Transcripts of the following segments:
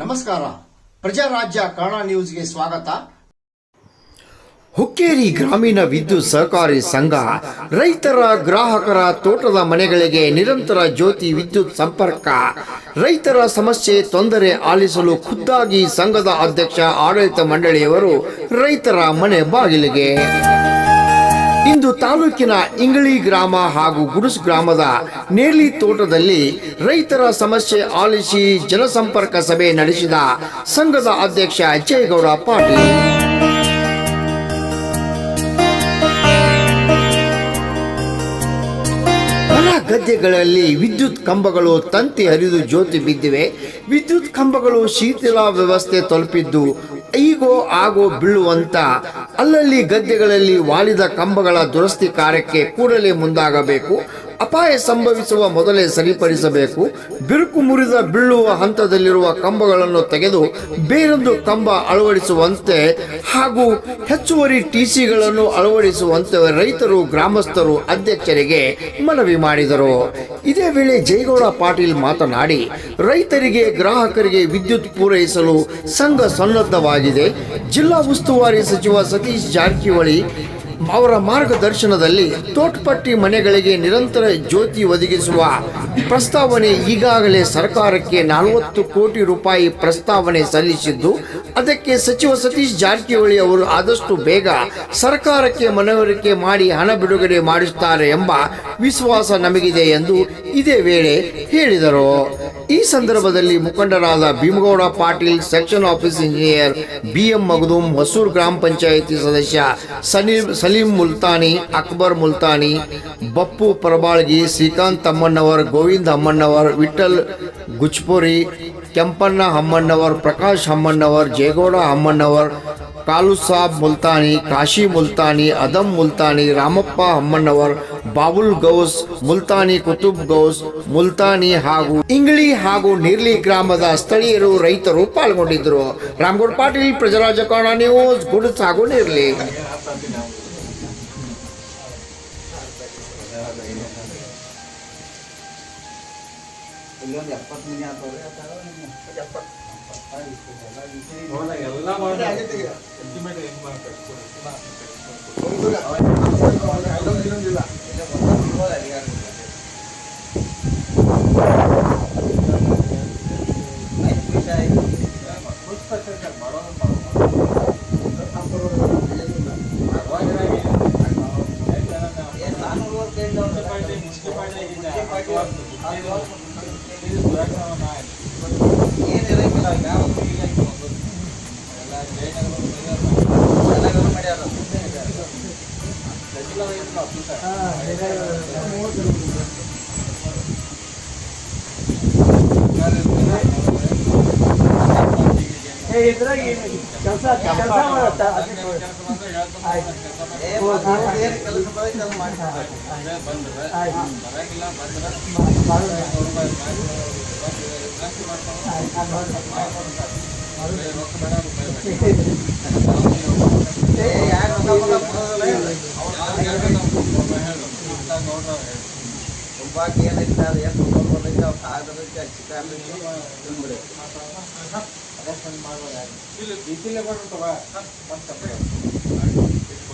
ನಮಸ್ಕಾರ. ಪ್ರಜಾರಾಜ್ಯ ಕನ್ನಡ ನ್ಯೂಸ್ಗೆ ಸ್ವಾಗತ. ಹುಕ್ಕೇರಿ ಗ್ರಾಮೀಣ ವಿದ್ಯುತ್ ಸಹಕಾರಿ ಸಂಘ ರೈತರ ಗ್ರಾಹಕರ ತೋಟದ ಮನೆಗಳಿಗೆ ನಿರಂತರ ಜ್ಯೋತಿ ವಿದ್ಯುತ್ ಸಂಪರ್ಕ. ರೈತರ ಸಮಸ್ಯೆ ತೊಂದರೆ ಆಲಿಸಲು ಖುದ್ದಾಗಿ ಸಂಘದ ಅಧ್ಯಕ್ಷ ಆಡಳಿತ ಮಂಡಳಿಯವರು ರೈತರ ಮನೆ ಬಾಗಿಲಿಗೆ. ಇಂದು ತಾಲೂಕಿನ ಇಂಗಳಿ ಗ್ರಾಮ ಹಾಗೂ ಗುಡುಸ್ ಗ್ರಾಮದ ನೇರ್ಲಿ ತೋಟದಲ್ಲಿ ರೈತರ ಸಮಸ್ಯೆ ಆಲಿಸಿ ಜನಸಂಪರ್ಕ ಸಭೆ ನಡೆಸಿದ ಸಂಘದ ಅಧ್ಯಕ್ಷ ಜಯಗೌಡ ಪಾಟೀಲ್. ಗದ್ದೆಗಳಲ್ಲಿ ವಿದ್ಯುತ್ ಕಂಬಗಳು ತಂತಿ ಹರಿದು ಜ್ಯೋತಿ ಬಿದ್ದಿವೆ. ವಿದ್ಯುತ್ ಕಂಬಗಳು ಶೀತಲ ವ್ಯವಸ್ಥೆ ತಲುಪಿದ್ದು ಈಗೋ ಆಗೋ ಬೀಳುವಂತ ಅಲ್ಲಲ್ಲಿ ಗದ್ದೆಗಳಲ್ಲಿ ವಾಲಿದ ಕಂಬಗಳ ದುರಸ್ತಿ ಕಾರ್ಯಕ್ಕೆ ಕೂಡಲೇ ಮುಂದಾಗಬೇಕು. ಅಪಾಯ ಸಂಭವಿಸುವ ಮೊದಲೇ ಸರಿಪಡಿಸಬೇಕು. ಬಿರುಕು ಮುರಿದ ಬೀಳುವ ಹಂತದಲ್ಲಿರುವ ಕಂಬಗಳನ್ನು ತೆಗೆದು ಬೇರೊಂದು ಕಂಬ ಅಳವಡಿಸುವಂತೆ ಹಾಗೂ ಹೆಚ್ಚುವರಿ ಟಿಸಿಗಳನ್ನು ಅಳವಡಿಸುವಂತೆ ರೈತರು, ಗ್ರಾಮಸ್ಥರು, ಅಧ್ಯಕ್ಷರಿಗೆ ಮನವಿ ಮಾಡಿದರು. ಇದೇ ವೇಳೆ ಜೈಗೌಡ ಪಾಟೀಲ್ ಮಾತನಾಡಿ, ರೈತರಿಗೆ, ಗ್ರಾಹಕರಿಗೆ ವಿದ್ಯುತ್ ಪೂರೈಸಲು ಸಂಘ ಸನ್ನದ್ಧವಾಗಿದೆ. ಜಿಲ್ಲಾ ಉಸ್ತುವಾರಿ ಸಚಿವ ಸತೀಶ್ ಜಾರಕಿಹೊಳಿ ಅವರ ಮಾರ್ಗದರ್ಶನದಲ್ಲಿ ತೋಟ್ಪಟ್ಟಿ ಮನೆಗಳಿಗೆ ನಿರಂತರ ಜ್ಯೋತಿ ಒದಗಿಸುವ ಪ್ರಸ್ತಾವನೆ ಈಗಾಗಲೇ ಸರ್ಕಾರಕ್ಕೆ ನಲವತ್ತು ಕೋಟಿ ರೂಪಾಯಿ ಪ್ರಸ್ತಾವನೆ ಸಲ್ಲಿಸಿದ್ದು, ಅದಕ್ಕೆ ಸಚಿವ ಸತೀಶ್ ಜಾರಕಿಹೊಳಿ ಅವರು ಆದಷ್ಟು ಬೇಗ ಸರ್ಕಾರಕ್ಕೆ ಮನವರಿಕೆ ಮಾಡಿ ಹಣ ಬಿಡುಗಡೆ ಮಾಡಿಸುತ್ತಾರೆ ಎಂಬ ವಿಶ್ವಾಸ ನಮಗಿದೆ ಎಂದು ಇದೇ ವೇಳೆ ಹೇಳಿದರು. ಈ ಸಂದರ್ಭದಲ್ಲಿ ಮುಖಂಡರಾದ Bhimagowda Patil, section office engineer B M Magadum, Hosur ಗ್ರಾಮ ಪಂಚಾಯಿತಿ ಸದಸ್ಯ ಸಲೀಂ ಸಲೀಂ ಮುಲ್ತಾನಿ, ಅಕ್ಬರ್ ಮುಲ್ತಾನಿ, ಬಪ್ಪು ಪರಬಾಳ್ಗಿ ಶ್ರೀಕಾಂತ್ ಅಮ್ಮಣ್ಣವರ್, ಗೋವಿಂದ್ ಅಮ್ಮಣ್ಣವರ್ ವಿಠಲ್ ಗುಚ್ಪುರಿ, ಕೆಂಪಣ್ಣ ಅಮ್ಮಣ್ಣವರ್, ಪ್ರಕಾಶ್ ಅಮ್ಮಣ್ಣವರ್ ಜೇಗೌಡ ಅಮ್ಮಣ್ಣವರ್, ಕಾಲು ಸಾಬ್ ಮುಲ್ತಾನಿ, ಕಾಶಿ ಮುಲ್ತಾನಿ ಅದಮ್ ಮುಲ್ತಾನಿ, ರಾಮಪ್ಪ ಅಮ್ಮಣ್ಣವರ್, ಬಾಬುಲ್ ಗೌಸ್, ಮುಲ್ತಾನಿ ಕುತುಬ್ ಗೌಸ್, ಮುಲ್ತಾನಿ ಹಾಗೂ ಇಂಗ್ಳಿ ಹಾಗೂ ನೀರ್ಲಿ ಗ್ರಾಮದ ಸ್ಥಳೀಯರು ರೈತರು ಪಾಲ್ಗೊಂಡಿದ್ದರು. ರಾಮಗೌಡ ಪಾಟೀಲ್ ಪ್ರಜರಾಜಕಾಣ ನ್ಯೂಸ್, ಗುಡ್ಸ್ ಹಾಗೂ ನೀರ್ಲಿ. ಇಲ್ಲೊಂದು ಎಪ್ಪತ್ತು ಮನೆ ಆಗ್ತವ್ರಿ ಎಲ್ಲ ಮಾಡಿ estimate ಹೆಂಗ್ ಮಾಡ್ಬೇಕು? ಮುನ್ಸಿಪಾಲ್ಟಿ ಸುರಕ್ಷಾ ಹೇ ಎಲ್ಲ ಜಯನಗರ ಕೆಲಸ ಕೆಲಸ ಮಾಡುತ್ತಾ? ಬರಂಗಿಲ್ಲ ಬಂದ್ರೆ ಬಾಕಿ ಏನೈತೆ ಅದು ಎಷ್ಟು ಬಂದೈತೆ ಅವ್ರು ಕಾಗದಕ್ಕೆ ಚಿಕ್ಕ ತುಂಬಿಡಿ ಇಲ್ಲಿ ಇದಿಲ್ಲೇ ಬರ್ಬಿಟ್ಟವ ಒಂದು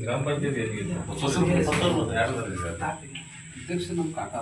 ಗ್ರಾಮ ಪಂಚಾಯತಿ ಅಧ್ಯಕ್ಷ ನಮ್ಮ ಕಾಕ